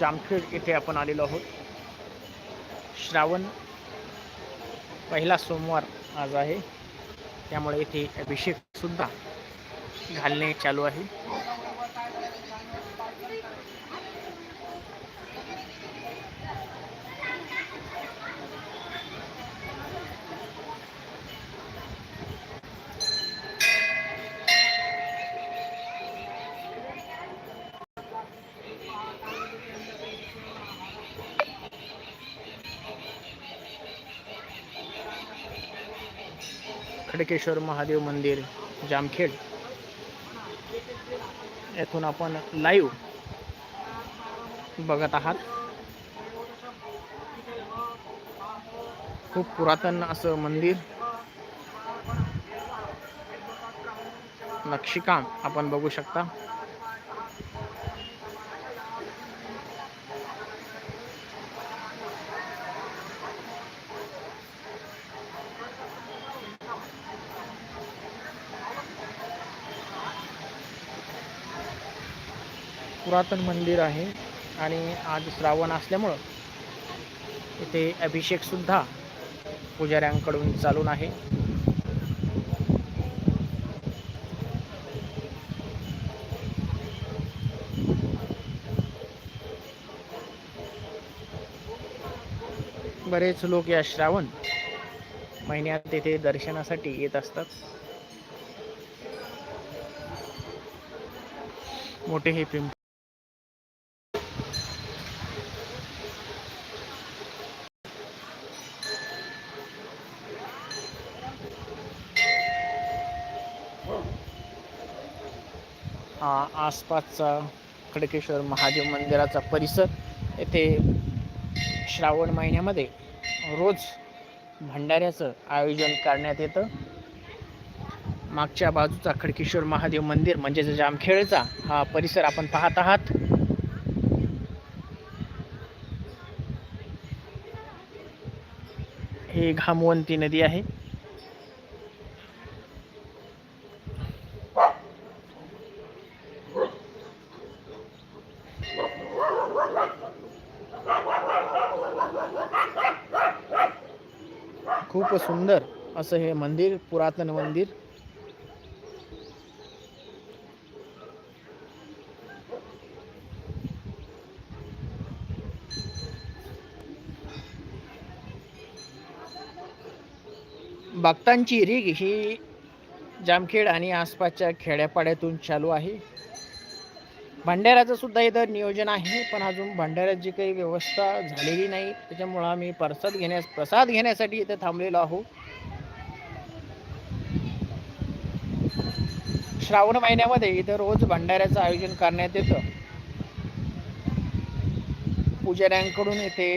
जामखेड येथे आपण आलेलो आहोत. श्रावण पहिला सोमवार आज आहे. त्यामुळे येथे अभिषेकसुद्धा घालणे चालू आहे. खडकेश्वर महादेव मंदिर जामखेड. येथून आपण लाईव्ह बघत आहात. खूप पुरातन असं मंदिर. नक्षीकाम आपण बघू शकता. पुरातन मंदिर आहे आणि आज श्रावण असल्यामुळं इथे अभिषेकसुद्धा पुजाऱ्यांकडून चालून आहे. बरेच लोक या श्रावण महिन्यात तेथे दर्शनासाठी येत असतात. मोठे हे पिंप हा आसपासचा खडकेश्वर महादेव मंदिराचा परिसर येथे श्रावण महिन्यामध्ये रोज भंडाऱ्याचं आयोजन करण्यात येतं. मागच्या बाजूचा खडकेश्वर महादेव मंदिर म्हणजेच जामखेडचा हा परिसर आपण पाहत आहात. ही घामवंती नदी आहे खूप सुंदर असं हे मंदिर पुरातन मंदिर. भक्तांची रीग ही जामखेड आणि आसपासच्या खेड्यापाड्यातून चालू आहे. भंडाऱ्याचं सुद्धा इथं नियोजन आहे पण अजून भंडाऱ्याची काही व्यवस्था झालेली नाही त्याच्यामुळं आम्ही प्रसाद घेण्यास प्रसाद घेण्यासाठी इथं थांबलेलो आहोत. श्रावण महिन्यामध्ये इथं रोज भंडाऱ्याचं आयोजन करण्यात येतं. पुजाऱ्यांकडून इथे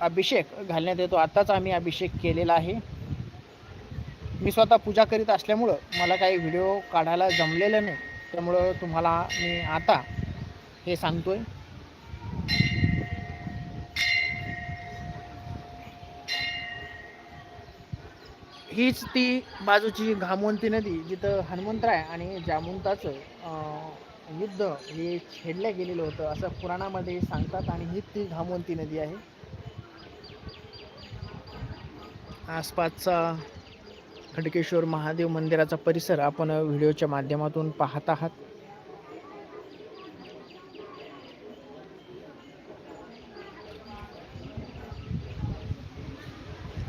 अभिषेक घालण्यात येतो. आत्ताच आम्ही अभिषेक केलेला आहे. मी स्वतः पूजा करीत असल्यामुळं मला काही व्हिडिओ काढायला जमलेलं नाही. त्यामुळं तुम्हाला मी आता हे सांगतोय. हीच ती बाजूची घामवंती नदी जिथं हनुमंतराय आणि जामुंताचं युद्ध हे छेडलं गेलेलं होतं असं पुराणामध्ये सांगतात आणि हीच ती घामवंती नदी आहे. आसपासचा खडकेश्वर महादेव मंदिराचा परिसर आपण व्हिडिओच्या माध्यमातून पाहत आहात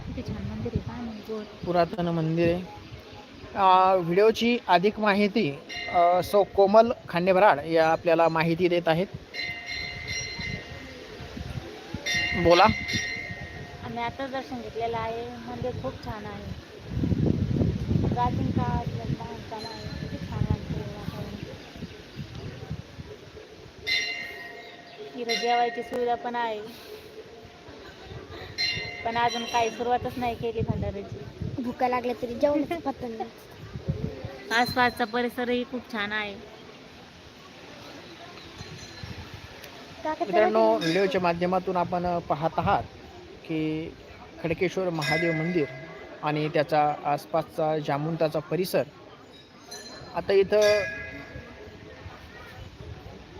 किती छान मंदिर आहे काय नाही गोड पुरातन मंदिर आहे. व्हिडिओची अधिक माहिती सो कोमल खांडेभराड या आपल्याला माहिती देत आहेत. बोला. आम्ही आता दर्शन घेतलेलं आहे. मंदिर खूप छान आहे. प्राचीन काळात बांधकाम आहे किती छान वाटतं हे जेवायची सुविधा पण आहे. पण अजून काही सुरुवातच नाही केली भंडाऱ्याची. भुका लागल्या तरी जेवणाचं पत्ता नाही आसपासचा परिसरही खूप छान आहे. मित्रांनो व्हिडिओच्या माध्यमातून आपण पाहत आहात की खडकेश्वर महादेव मंदिर आणि त्याचा आसपासचा जामुंताचा परिसर. आता इथं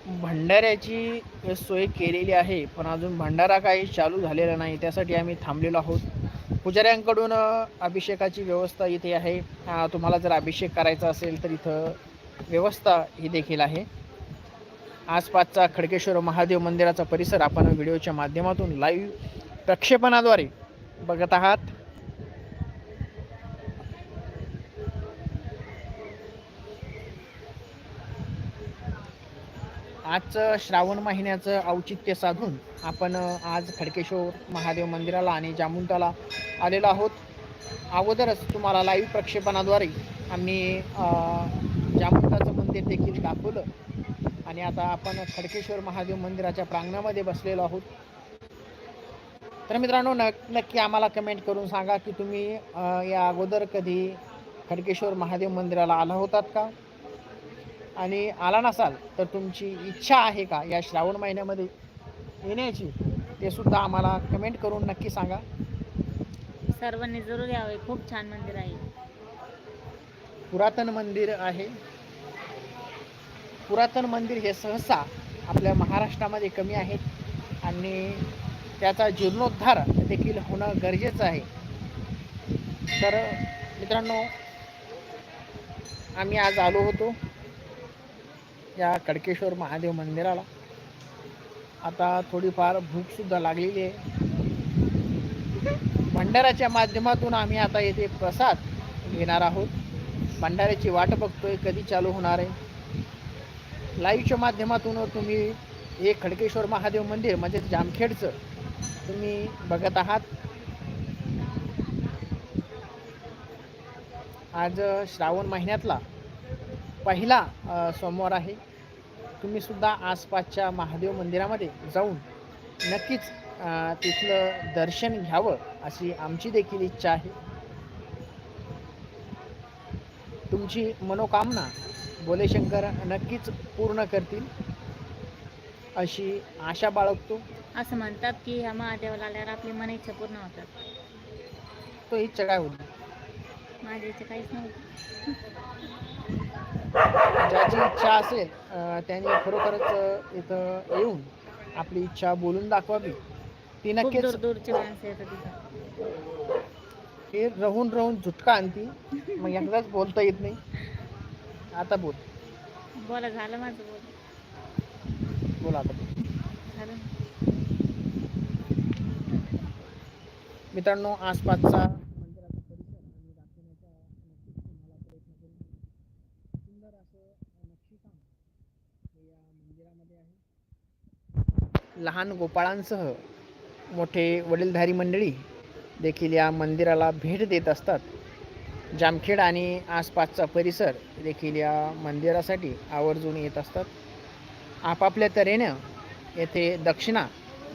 भंडाऱ्याची सोय केलेली आहे पण अजून भंडारा काही चालू झालेला नाही त्यासाठी आम्ही थांबलेलो आहोत. पुजाऱ्यांकडून अभिषेकाची व्यवस्था इथे आहे. तुम्हाला जर अभिषेक करायचा असेल तर इथं व्यवस्था ही देखील आहे. आसपासचा खडकेश्वर महादेव मंदिराचा परिसर आपण व्हिडिओच्या माध्यमातून लाईव्ह प्रक्षेपणाद्वारे बघत आहात. आजचं श्रावण महिन्याचं औचित्य साधून आपण आज खडकेश्वर महादेव मंदिराला आणि जामुंटाला आलेलो आहोत. अगोदरच तुम्हाला लाईव्ह प्रक्षेपणाद्वारे आम्ही जामुंटाचं मंदिर देखील दाखवलं. आणि आता आपण खडकेश्वर महादेव मंदिराच्या प्रांगणामध्ये बसलेलो आहोत. तर मित्रांनो न नक्की आम्हाला कमेंट करून सांगा की तुम्ही या अगोदर कधी खडकेश्वर महादेव मंदिराला आला होतात का? आणि आला नसाल तर तुमची इच्छा आहे का या श्रावण महिन्यामध्ये येण्याची? ते सुद्धा आम्हाला कमेंट करून नक्की सांगा. सर्वांनी जरूर यावे. खूप छान मंदिर आहे. पुरातन मंदिर आहे. पुरातन मंदिर हे सहसा आपल्या महाराष्ट्रामध्ये कमी आहेत आणि त्याचा जीर्णोद्धार देखील होणं गरजेचं आहे. तर मित्रांनो आम्ही आज आलो होतो. या कडकेश्वर महादेव मंदिराला. आता थोडीफार भूकसुद्धा लागलेली आहे. भंडाराच्या माध्यमातून आम्ही आता येथे प्रसाद घेणार आहोत. भंडाऱ्याची वाट बघतोय कधी चालू होणार आहे. लाईव्हच्या माध्यमातून तुम्ही हे खडकेश्वर महादेव मंदिर म्हणजे जामखेडचं तुम्ही बघत आहात. आज श्रावण महिन्यातला. पहिला सोमवार आहे. तुम्ही सुद्धा आसपासच्या महादेव मंदिरामध्ये जाऊन नक्कीच तिथलं दर्शन घ्यावं अशी आमची देखील इच्छा आहे. तुमची मनोकामना बोलेशंकर नक्कीच पूर्ण करतील अशी आशा बाळगतो. असं म्हणतात की ह्या महादेवाला आल्यावर आपली मन इच्छा पूर्ण होतात. तो इच्छा काय होती? माझी इच्छा काहीच नव्हती. ज्याची इच्छा असेल त्याने खरोखरच इथं येऊन आपली इच्छा बोलून दाखवावी. ती नक्कीच दूर दूरची माणसं येतात तिथं. हे राहून राहून झुटका आणती. मग एकदाच बोलता येत नाही. आता बोल. बोला झालं माझं बोल. बोल आता. झालं. मित्रांनो आसपासचा मंदिराचा परिसर आम्ही दाखवण्याचा नक्कीच तुम्हाला प्रयत्न करू सुंदर असं नक्षीकाम हे या मंदिरामध्ये आहे लहान गोपाळांसह मोठे वडीलधारी मंडळी देखील या मंदिराला भेट देत असतात. जामखेड आणि आसपासचा परिसर देखील या मंदिरासाठी आवर्जून येत असतात. आपापल्या तऱ्हेनं येथे दक्षिणा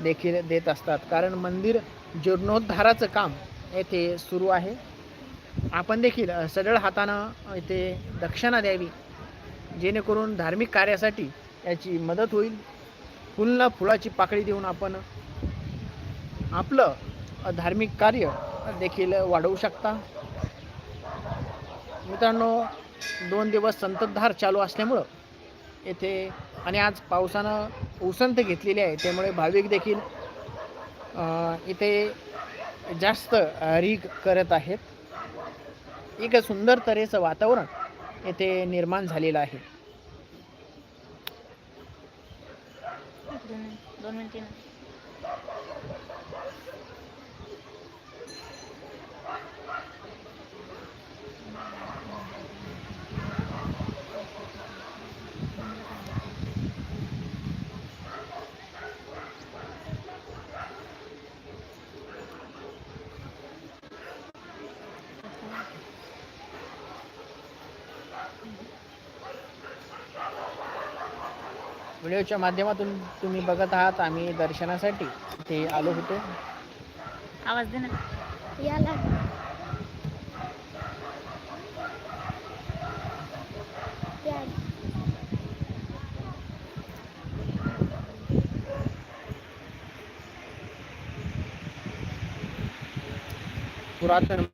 देखील देत असतात. कारण मंदिर जीर्णोद्धाराचं काम येथे सुरू आहे. आपण देखील सरळ हातानं येथे दक्षिणा द्यावी. जेणेकरून धार्मिक कार्यासाठी याची मदत होईल. फुलला फुलाची पाकळी देऊन आपण आपलं धार्मिक कार्य देखील वाढवू शकता. मित्रांनो दोन दिवस संततधार चालू असल्यामुळं येथे आणि आज पावसानं उसंत घेतलेली आहे. त्यामुळे भाविक देखील इथे जास्त रीग करत आहेत. एक सुंदर तऱ्हेचं वातावरण येथे निर्माण झालेलं आहे. दोन दोन मिनिटे व्हिडिओच्या माध्यमातून तुम्ही बघत आहात आम्ही दर्शनासाठी. ते आलो होतो. आवाज दे ना. याला. पुरातन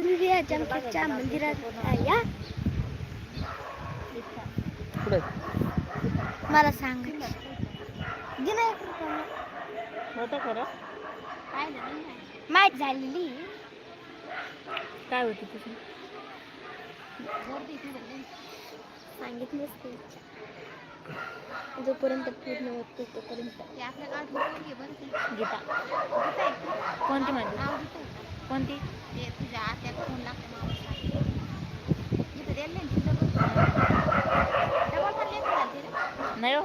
तुम्ही या जामखेडच्या मंदिरात या. मला सांग. माहीत झालेली. काय होती तुझी सांगितलंच ते जोपर्यंत पूर्ण होत नाही तोपर्यंत. गीता. कोणती माझी कोणती? तुझ्या आत्या फोन लागते नाही हो.